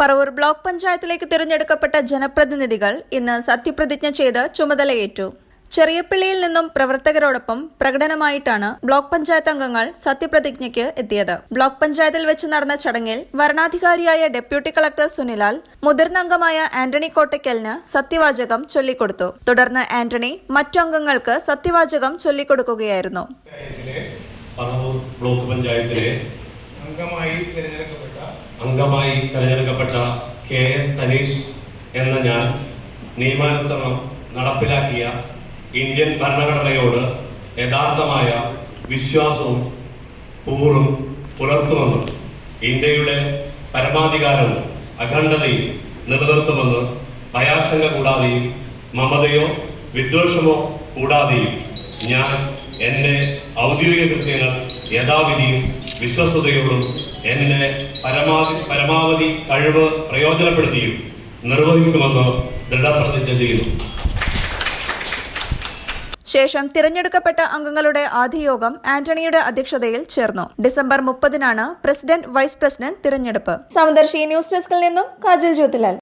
Paravur block പഞ്ചായത്തിലേക്ക് തിരഞ്ഞെടുക്കപ്പെട്ട ജനപ്രതിനിധികൾ ഇന്ന് സത്യപ്രതിജ്ഞ ചെയ്ത് ചുമതലയേറ്റു. ചെറിയപ്പിള്ളിയിൽ നിന്നും പ്രവർത്തകരോടൊപ്പം പ്രകടനമായിട്ടാണ് ബ്ലോക്ക് പഞ്ചായത്ത് അംഗങ്ങൾ സത്യപ്രതിജ്ഞയ്ക്ക് എത്തിയത്. ബ്ലോക്ക് പഞ്ചായത്തിൽ വെച്ച് നടന്ന ചടങ്ങിൽ വരണാധികാരിയായ ഡെപ്യൂട്ടി കളക്ടർ സുനിലാൽ മുതിർന്ന അംഗമായ ആന്റണി കോട്ടയ്ക്കലിന് സത്യവാചകം ചൊല്ലിക്കൊടുത്തു. തുടർന്ന് ആന്റണി മറ്റു അംഗങ്ങൾക്ക് സത്യവാചകം ചൊല്ലിക്കൊടുക്കുകയായിരുന്നു. ബ്ലോക്ക് പഞ്ചായത്തിലെ അംഗമായി തിരഞ്ഞെടുക്കപ്പെട്ട അംഗമായി തെരഞ്ഞെടുക്കപ്പെട്ട കെ എസ് സനീഷ് എന്ന ഞാൻ നിയമാനുസരണം നടപ്പിലാക്കിയ ഇന്ത്യൻ ഭരണഘടനയോട് യഥാർത്ഥമായ വിശ്വാസവും കൂറും പുലർത്തുമെന്ന് ഇന്ത്യയുടെ പരമാധികാരവും അഖണ്ഡതയും നിലനിർത്തുമെന്ന് ഭയാശങ്ക കൂടാതെയും മമതയോ വിദ്വേഷമോ കൂടാതെയും ഞാൻ എന്റെ ഔദ്യോഗിക കൃത്യങ്ങൾ യഥാവിധിയും വിശ്വസ്തയോടും എന്നെ പരമാവധി പരമാവധി കഴിവ് പ്രയോജനപ്പെടുത്തിയും നിർവഹിക്കുമെന്ന് ദൃഢപ്രതിജ്ഞ ചെയ്യുന്നു. ശേഷം തിരഞ്ഞെടുക്കപ്പെട്ട അംഗങ്ങളുടെ ആദ്യയോഗം ആന്റണിയുടെ അധ്യക്ഷതയിൽ ചേർന്നു. ഡിസംബർ മുപ്പതിനാണ് പ്രസിഡന്റ് വൈസ് പ്രസിഡന്റ് തിരഞ്ഞെടുപ്പ്. സമദർശി ന്യൂസ് ഡെസ്കിൽ നിന്നും കാജൽ ജ്യോതിലാൽ.